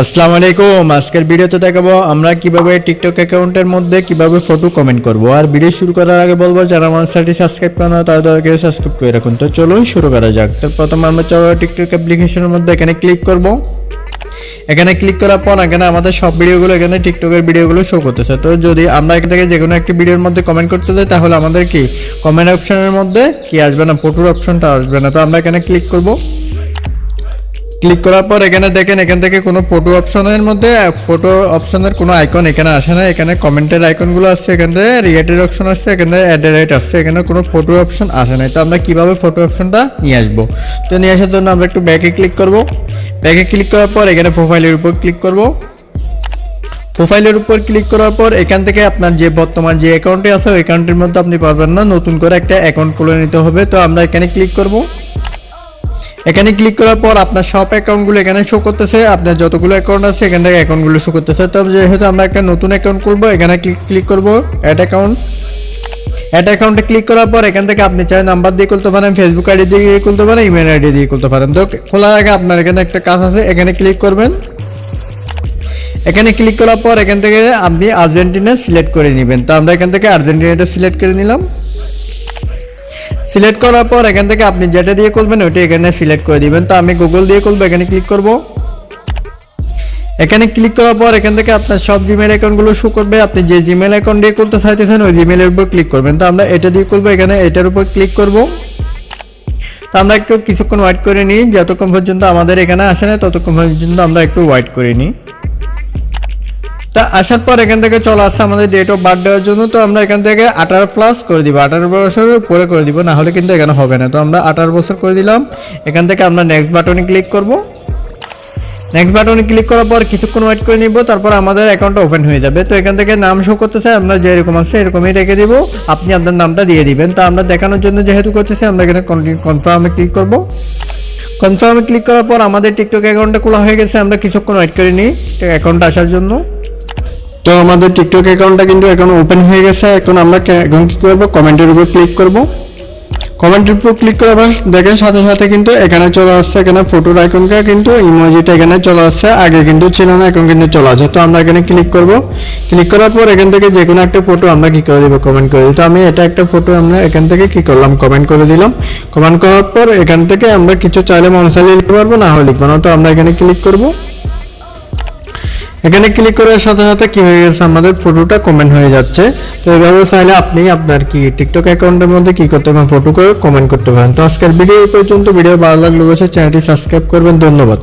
আসসালামু আলাইকুম। আজকের ভিডিওতে দেখাবো আমরা কীভাবে টিকটক অ্যাকাউন্টের মধ্যে কীভাবে ফটো কমেন্ট করব। আর ভিডিও শুরু করার আগে বলব, যারা আমার চ্যানেলটি সাবস্ক্রাইব করেন তাদেরকে সাবস্ক্রাইব করে রাখুন। তো চলুন শুরু করা যাক। তো প্রথম আমরা চলো টিকটক অ্যাপ্লিকেশনের মধ্যে এখানে ক্লিক করব। এখানে ক্লিক করার পর এখানে আমাদের সব ভিডিওগুলো, এখানে টিকটকের ভিডিওগুলো শো করতেছে। তো যদি আমরা এখান থেকে যে কোনো একটি ভিডিওর মধ্যে কমেন্ট করতে চাই তাহলে আমাদের কি? কমেন্ট অপশনের মধ্যে কি আসবে না? ফটোর অপশনটা আসবে না। তো আমরা এখানে ক্লিক করব। ক্লিক করার পর এখানে দেখেন, এখান থেকে কোনো ফটো অপশনের মধ্যে ফটো অপশনের কোনো আইকন এখানে আসে না। এখানে কমেন্টের আইকনগুলো আসছে এখানে রিয়েটের অপশন আসছে এখানে অ্যাডারেট আসছে এখানে কোনো ফটো অপশন আসে না তো আমরা কীভাবে ফটো অপশনটা নিয়ে আসব? তো নিয়ে আসার জন্য আমরা একটু ব্যাকে ক্লিক করব। ব্যাকে ক্লিক করার পর এখানে প্রোফাইলের উপর ক্লিক করব। প্রোফাইলের উপর ক্লিক করার পর এখান থেকে আপনার যে বর্তমান যে অ্যাকাউন্টে আছে, ওই অ্যাকাউন্টের মধ্যে আপনি পারবেন না, নতুন করে একটা অ্যাকাউন্ট খুলে নিতে হবে। তো আমরা এখানে ক্লিক করব। এখানে ক্লিক করার পর আপনার সব অ্যাকাউন্টগুলো এখানে শো করতেছে, আপনার যতগুলো অ্যাকাউন্ট আছে এখান থেকে অ্যাকাউন্টগুলো শো করতেছে। তবে যেহেতু আমরা একটা নতুন অ্যাকাউন্ট খুলবো, এখানে ক্লিক ক্লিক করব অ্যাড অ্যাকাউন্ট অ্যাড অ্যাকাউন্টে ক্লিক করার পর এখান থেকে আপনি চাই নাম্বার দিয়ে খুলতে পারেন ফেসবুক আইডি দিয়ে খুলতে পারেন ইমেল আইডি দিয়ে খুলতে পারেন। তো খোলার আগে আপনার এখানে একটা কাজ আছে, এখানে ক্লিক করবেন। এখানে ক্লিক করার পর এখান থেকে আপনি আর্জেন্টিনা সিলেক্ট করে নেবেন। তো আমরা এখান থেকে আর্জেন্টিনাটা সিলেক্ট করে নিলাম। সিলেক্ট করার পর এখান থেকে আপনি যেটা দিয়ে করবেন ওইটা এখানে সিলেক্ট করে দিবেন। তো আমি গুগল দিয়ে করব এখানে ক্লিক করব। এখানে ক্লিক করার পর এখান থেকে আপনার সব জিমেল অ্যাকাউন্টগুলো শো করবে। আপনি যে জিমেল অ্যাকাউন্ট দিয়ে করতে চাইতেছেন, ওই জিমেলের উপর ক্লিক করবেন। তো আমরা এটা দিয়ে করব এখানে এটার উপর ক্লিক করব। তো আমরা একটু কিছুক্ষণ ওয়েট করে নিই। যতক্ষণ পর্যন্ত আমাদের এখানে আসে না, ততক্ষণ পর্যন্ত আমরা একটু ওয়েট করে নিই। তা আসার পর এখান থেকে চলে আসছে আমাদের ডেট অফ বার্থ দেওয়ার জন্য, তো আমরা এখান থেকে আঠারো প্লাস করে দিব। আঠারো বছরের উপরে করে দিব, না হলে কিন্তু এখানে হবে না। তো আমরা আঠারো বছর করে দিলাম। এখান থেকে আমরা নেক্সট বাটনে ক্লিক করব। নেক্সট বাটনে ক্লিক করার পর কিছুক্ষণ ওয়েট করে নিব, তারপর আমাদের অ্যাকাউন্টটা ওপেন হয়ে যাবে। তো এখান থেকে নাম শো করতেছে আমরা যেরকম আছে এরকমই রেখে দিব। আপনি আপনার নামটা দিয়ে দিবেন। তো আমরা দেখানোর জন্য যেহেতু করতেছি, আমরা এখানে কনফার্মে ক্লিক করব। কনফার্মে ক্লিক করার পর আমাদের টিকটক অ্যাকাউন্টটা খোলা হয়ে গেছে, আমরা কিছুক্ষণ ওয়েট করে নিই অ্যাকাউন্ট আসার জন্য। তো আমাদের টিকটক অ্যাকাউন্টটা কিন্তু এখন ওপেন হয়ে গেছে। এখন আমরা এখন কি করব? কমেন্টের উপর ক্লিক করব। কমেন্টের উপর ক্লিক করার পর দেখেন সাথে সাথে কিন্তু এখানে চলে আসছে এখানে ফটোর আইকনটা কিন্তু ইমোজিটা এখানে চলে আসছে। আগে কিন্তু ছিল না, এখন কিন্তু চলে আসছে। তো আমরা এখানে ক্লিক করব। ক্লিক করার পর এখান থেকে যে কোনো একটা ফটো আমরা কি করে দেবো? কমেন্ট করে দিই তো আমি এটা একটা ফটো আমরা এখান থেকে কি করলাম? কমেন্ট করে দিলাম। কমেন্ট করার পর এখান থেকে আমরা কিছু চাইলে মনে চাইলে লিখতে পারব, না হলে লিখব না। তো আমরা এখানে ক্লিক করব। এখানে ক্লিক করার সাথে সাথে কি হয়ে গেছে? আমাদের ফটোটা কমেন্ট হয়ে যাচ্ছে। তো এভাবে চাইলে আপনি আপনার কি টিকটক অ্যাকাউন্টের মধ্যে কি করতে পারেন? ফটো করে কমেন্ট করতে পারেন। তো আজকের ভিডিও পর্যন্ত। ভিডিও ভালো লাগলে চ্যানেলটি সাবস্ক্রাইব করবেন। ধন্যবাদ।